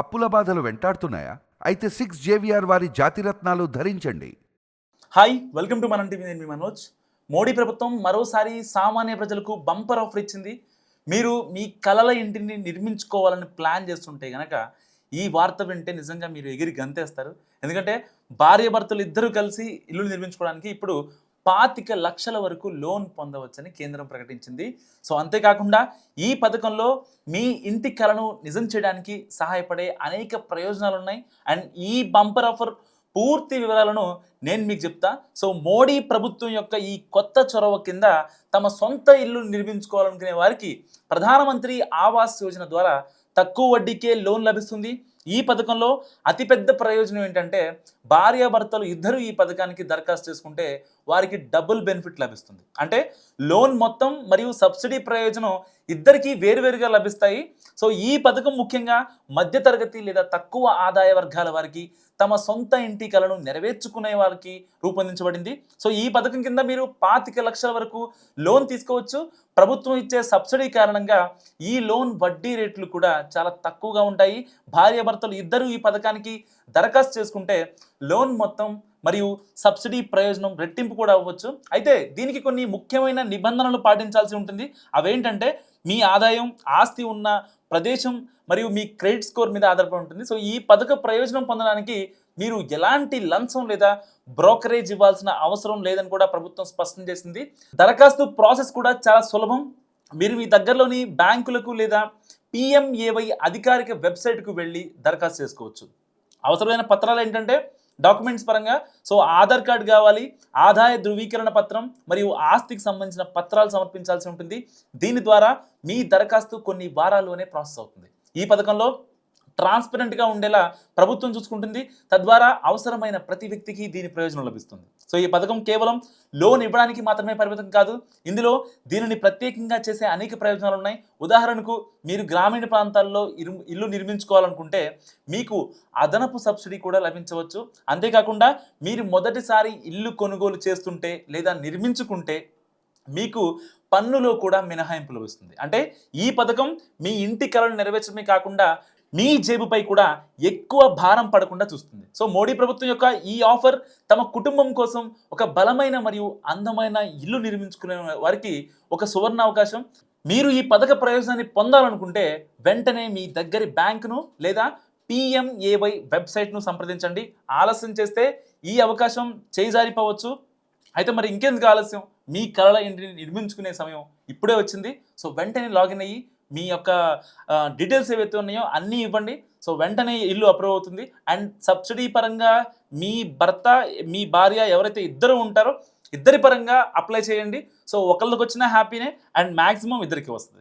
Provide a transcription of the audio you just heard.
అప్పుల బాధలు వెంటాడుతున్నాయా? అయితే సిక్స్ జేవిఆర్ వారి జాతిరత్నాలు ధరించండి. హాయ్ వెల్కమ్ టు మన టీవీ నేను మీ మనోజ్. మోడీ ప్రభుత్వం మరోసారి సామాన్య ప్రజలకు బంపర్ ఆఫర్ ఇచ్చింది. మీరు మీ కలల ఇంటిని నిర్మించుకోవాలని ప్లాన్ చేస్తుంటే కనుక ఈ వార్త వింటే నిజంగా మీరు ఎగిరి గంతేస్తారు. ఎందుకంటే భార్య భర్తలు ఇద్దరు కలిసి ఇల్లు నిర్మించుకోవడానికి ఇప్పుడు పాతిక లక్షల వరకు లోన్ పొందవచ్చని కేంద్రం ప్రకటించింది. సో అంతేకాకుండా ఈ పథకంలో మీ ఇంటి కలను నిజం చేయడానికి సహాయపడే అనేక ప్రయోజనాలు ఉన్నాయి అండ్ ఈ బంపర్ ఆఫర్ పూర్తి వివరాలను నేను మీకు చెప్తా. సో మోడీ ప్రభుత్వం యొక్క ఈ కొత్త చొరవ కింద తమ సొంత ఇల్లు నిర్మించుకోవాలనుకునే వారికి ప్రధానమంత్రి ఆవాస్ యోజన ద్వారా తక్కువ వడ్డీకే లోన్ లభిస్తుంది. ఈ పథకంలో అతిపెద్ద ప్రయోజనం ఏంటంటే భార్యాభర్తలు ఇద్దరు ఈ పథకానికి దరఖాస్తు చేసుకుంటే వారికి డబుల్ బెనిఫిట్ లభిస్తుంది. అంటే లోన్ మొత్తం మరియు సబ్సిడీ ప్రయోజనం ఇద్దరికీ వేరువేరుగా లభిస్తాయి. సో ఈ పథకం ముఖ్యంగా మధ్యతరగతి లేదా తక్కువ ఆదాయ వర్గాల వారికి తమ సొంత ఇంటి కలను నెరవేర్చుకునే వారికి రూపొందించబడింది. సో ఈ పథకం కింద మీరు పాతిక లక్షల వరకు లోన్ తీసుకోవచ్చు. ప్రభుత్వం ఇచ్చే సబ్సిడీ కారణంగా ఈ లోన్ వడ్డీ రేట్లు కూడా చాలా తక్కువగా ఉంటాయి. భార్యాభర్తలు ఇద్దరు ఈ పథకానికి దరఖాస్తు చేసుకుంటే లోన్ మొత్తం మరియు సబ్సిడీ ప్రయోజనం రెట్టింపు కూడా అవ్వచ్చు. అయితే దీనికి కొన్ని ముఖ్యమైన నిబంధనలు పాటించాల్సి ఉంటుంది. అవేంటంటే మీ ఆదాయం ఆస్తి ఉన్న ప్రదేశం మరియు మీ క్రెడిట్ స్కోర్ మీద ఆధారపడి ఉంటుంది. సో ఈ పథక ప్రయోజనం పొందడానికి మీరు ఎలాంటి లంచం లేదా బ్రోకరేజ్ ఇవ్వాల్సిన అవసరం లేదని కూడా ప్రభుత్వం స్పష్టం చేసింది. దరఖాస్తు ప్రాసెస్ కూడా చాలా సులభం. మీరు మీ దగ్గరలోని బ్యాంకులకు లేదా పిఎంఏవై అధికారిక వెబ్సైట్కు వెళ్ళి దరఖాస్తు చేసుకోవచ్చు. అవసరమైన పత్రాలు ఏంటంటే డాక్యుమెంట్స్ పరంగా. సో ఆధార్ కార్డు కావాలి ఆదాయ ధృవీకరణ పత్రం మరియు ఆస్తికి సంబంధించిన పత్రాలు సమర్పించాల్సి ఉంటుంది. దీని ద్వారా మీ దరఖాస్తు కొన్ని వారాల్లోనే ప్రాసెస్ అవుతుంది. ఈ పథకంలో ట్రాన్స్పరెంట్గా ఉండేలా ప్రభుత్వం చూసుకుంటుంది. తద్వారా అవసరమైన ప్రతి వ్యక్తికి దీని ప్రయోజనం లభిస్తుంది. సో ఈ పథకం కేవలం లోన్ ఇవ్వడానికి మాత్రమే పరిమితం కాదు. ఇందులో దీనిని ప్రత్యేకంగా చేసే అనేక ప్రయోజనాలు ఉన్నాయి. ఉదాహరణకు మీరు గ్రామీణ ప్రాంతాల్లో ఇరు ఇల్లు నిర్మించుకోవాలనుకుంటే మీకు అదనపు సబ్సిడీ కూడా లభించవచ్చు. అంతేకాకుండా మీరు మొదటిసారి ఇల్లు కొనుగోలు చేస్తుంటే లేదా నిర్మించుకుంటే మీకు పన్నులో కూడా మినహాయింపు లభిస్తుంది. అంటే ఈ పథకం మీ ఇంటి కళను నెరవేర్చడమే కాకుండా మీ జేబుపై కూడా ఎక్కువ భారం పడకుండా చూస్తుంది. సో మోడీ ప్రభుత్వం యొక్క ఈ ఆఫర్ తమ కుటుంబం కోసం ఒక బలమైన మరియు అందమైన ఇల్లు నిర్మించుకునే వారికి ఒక సువర్ణ అవకాశం. మీరు ఈ పథక ప్రయోజనాన్ని పొందాలనుకుంటే వెంటనే మీ దగ్గరి బ్యాంకును లేదా పిఎంఏవై వెబ్సైట్ను సంప్రదించండి. ఆలస్యం చేస్తే ఈ అవకాశం చేజారిపోవచ్చు. అయితే మరి ఇంకెందుకు ఆలస్యం? మీ కళల ఇంటిని నిర్మించుకునే సమయం ఇప్పుడే వచ్చింది. సో వెంటనే లాగిన్ అయ్యి మీ యొక్క డీటెయిల్స్ ఏవైతే ఉన్నాయో అన్నీ ఇవ్వండి. సో వెంటనే ఇల్లు అప్రూవ్ అవుతుంది. అండ్ సబ్సిడీ పరంగా మీ భర్త మీ భార్య ఎవరైతే ఇద్దరు ఉంటారో ఇద్దరి పరంగా అప్లై చేయండి. సో ఒకళ్ళకి వచ్చినా హ్యాపీనే అండ్ మ్యాక్సిమం ఇద్దరికి వస్తుంది.